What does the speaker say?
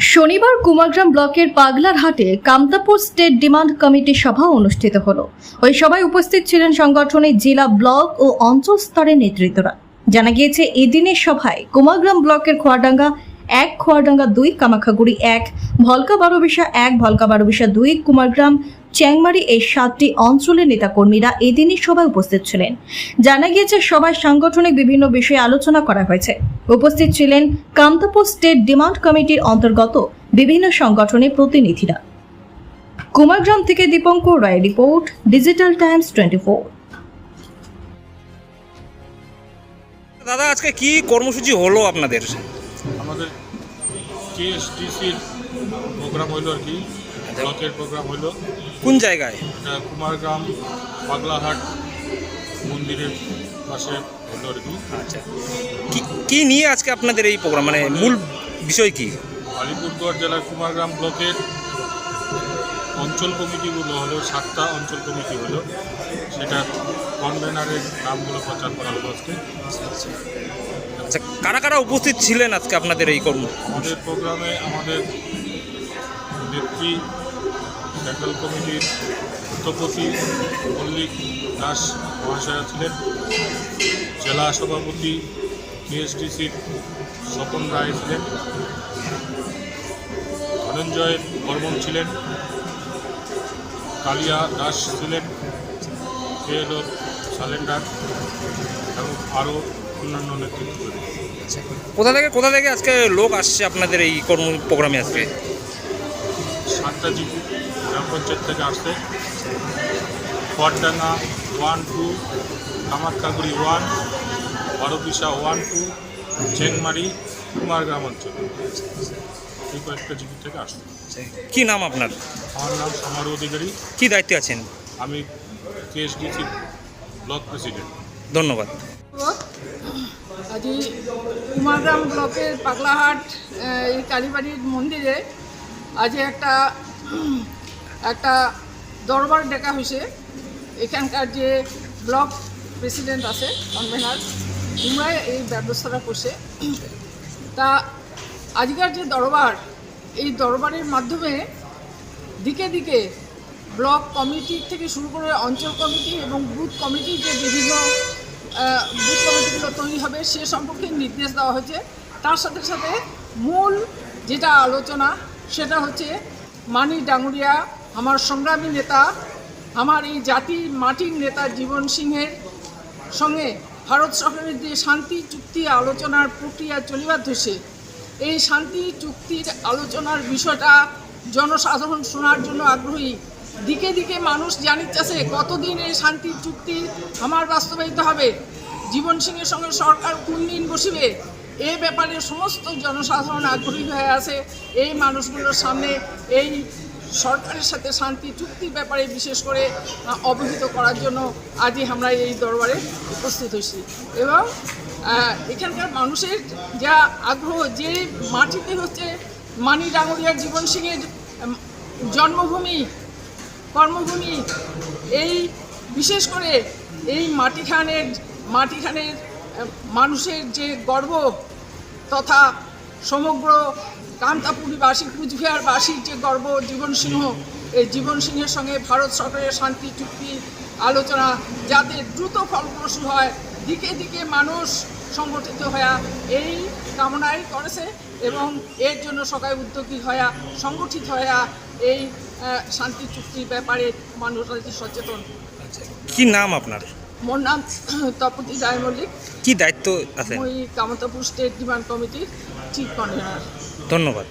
শনিবার কুমারগ্রাম ব্লকের পাগলার হাটে কামতাপুর স্টেট ডিমান্ড কমিটি সভা অনুষ্ঠিত হল। ওই সভায় উপস্থিত ছিলেন সংগঠনের জেলা ব্লক ও অঞ্চল স্তরের নেতৃত্বরা। জানা গিয়েছে, এদিনের সভায় কুমারগ্রাম ব্লকের খোয়াডাঙ্গা এক, খোয়াডাঙ্গা দুই, কামাখাগুড়ি এক, ভলকা বারোবিশা এক, ভলকা বারোবিশা দুই, কুমারগ্রাম চ্যাংমারি এই সাতটি অঞ্চলের নেতাকর্মীরা এদিনের সভায় উপস্থিত ছিলেন। জানা গিয়েছে সভায় সাংগঠনিক বিভিন্ন বিষয়ে আলোচনা করা হয়েছে। উপস্থিত ছিলেন কামতাপুর স্টেট ডিমান্ড কমিটির অন্তর্গত বিভিন্ন সংগঠনের প্রতিনিধিরা। কুমারগ্রাম থেকে Dipankar Roy report Digital Times twenty four. দাদা আজকে কি কর্মসূচি হলো আপনাদের? আমাদের কেএসটিসির প্রোগ্রাম হইল আর কি ব্লকের প্রোগ্রাম হইল। কোন জায়গায়? এটা কুমারগ্রাম পাগলাহাট মন্দিরের পাশে হইল আর কি। আচ্ছা। কি কি নিয়ে আজকে আপনাদের এই প্রোগ্রাম মানে মূল বিষয় কি? আলিপুরদুয়ার জেলার কুমারগ্রাম ব্লকের অঞ্চল কমিটিগুলো হলো সাতটা অঞ্চল কমিটি হলো সেটা কনভেনারের নামগুলো প্রচার করা হলো আজকে। আচ্ছা কারা কারা উপস্থিত ছিলেন আজকে আপনাদের এই কর্ম? আমাদের প্রোগ্রামে আমাদের নেত্রী, সেন্ট্রাল কমিটির স্থপতি মল্লিক দাস মহাশয়া ছিলেন, জেলা সভাপতি কেএসডিসির স্বপন রায় ছিলেন, ধনঞ্জয় বর্মন ছিলেন, কালিয়া দাস ছিলেন সে হল সালেন্ডার, এবং আরও অন্যান্য নেতৃত্ব কোথা থেকে কোথা থেকে আজকে লোক আসছে আপনাদের এই কর্ম প্রোগ্রামে আজকে? সাতটা জিপি গ্রাম পঞ্চায়েত থেকে আসছে। Potdanga one two Kamakhyaguri one Baropisa one two Chengmari Kumargram অঞ্চল। এই কয়েকটা জিপি থেকে আসছে। কি নাম আপনার? আমার নাম সমার অধিকারী। কি দায়িত্বে আছেন? আমি কেএসডিসি ব্লক প্রেসিডেন্ট। ধন্যবাদ। আজি কুমারগ্রাম ব্লকের পাগলাহাট এই কালীবাড়ির মন্দিরে আজ একটা একটা দরবার ডেকা হয়েছে। এখানকার যে ব্লক প্রেসিডেন্ট আছে, কনভেনার তোমরাই এই ব্যবস্থাটা করছে। তা আজকার যে দরবার, এই দরবারের মাধ্যমে দিকে দিকে ব্লক কমিটি থেকে শুরু করে অঞ্চল কমিটি এবং বুথ কমিটি যে বিভিন্ন তৈরি হবে, সে সম্পর্কে নির্দেশ দেওয়া হয়েছে। তার সাথে সাথে মূল যেটা আলোচনা, সেটা হচ্ছে মানি ডাঙ্গুরিয়া আমার সংগ্রামী নেতা, আমার এই জাতির মাটির নেতা জীবন সিংহের সঙ্গে ভারত সরকারের যে শান্তি চুক্তি আলোচনার প্রক্রিয়া চলিবার ধসে, এই শান্তি চুক্তির আলোচনার বিষয়টা জনসাধারণ শোনার জন্য আগ্রহী। দিকে দিকে মানুষ জানিতেছে, কতদিন এই শান্তি চুক্তি আমার বাস্তবায়িত হবে? জীবন সিংয়ের সঙ্গে সরকার কোন দিন বসিবে, এ ব্যাপারে সমস্ত জনসাধারণ আগ্রহী হয়ে আছে। এই মানুষগুলোর সামনে এই সরকারের সাথে শান্তি চুক্তির ব্যাপারে বিশেষ করে অবহিত করার জন্য আজই আমরা এই দরবারে উপস্থিত হয়েছি। এবং এখানকার মানুষের যা আগ্রহ, যে মাটিতে হচ্ছে মানি ডাঙরিয়ার জীবন সিংয়ের জন্মভূমি, কর্মভূমি, এই বিশেষ করে এই মাটিখানের মাটিখানের মানুষের যে গর্ব তথা সমগ্র কান্তাপুরীবাসী কুচবিহারবাসীর যে গর্ব, জীবন সিংহ, এই জীবন সিংহের সঙ্গে ভারত সরকারের শান্তি, চুক্তি, আলোচনা, যাতে দ্রুত ফলপ্রসূ হয়, দিকে দিকে মানুষ সংগঠিত হয়ে এই কামনাই করেছে এবং এর জন্য সবাই উদ্যোগী হয়ে, সংগঠিত হয়ে এই শান্তি চুক্তির ব্যাপারে মানুষ সচেতন। কি নাম আপনার? মোর নাম তপতি রায় মল্লিক। কি দায়িত্ব আছে ওই কামতাপুর স্টেট ডিমান্ড কমিটির চিফ কনভেনার ধন্যবাদ।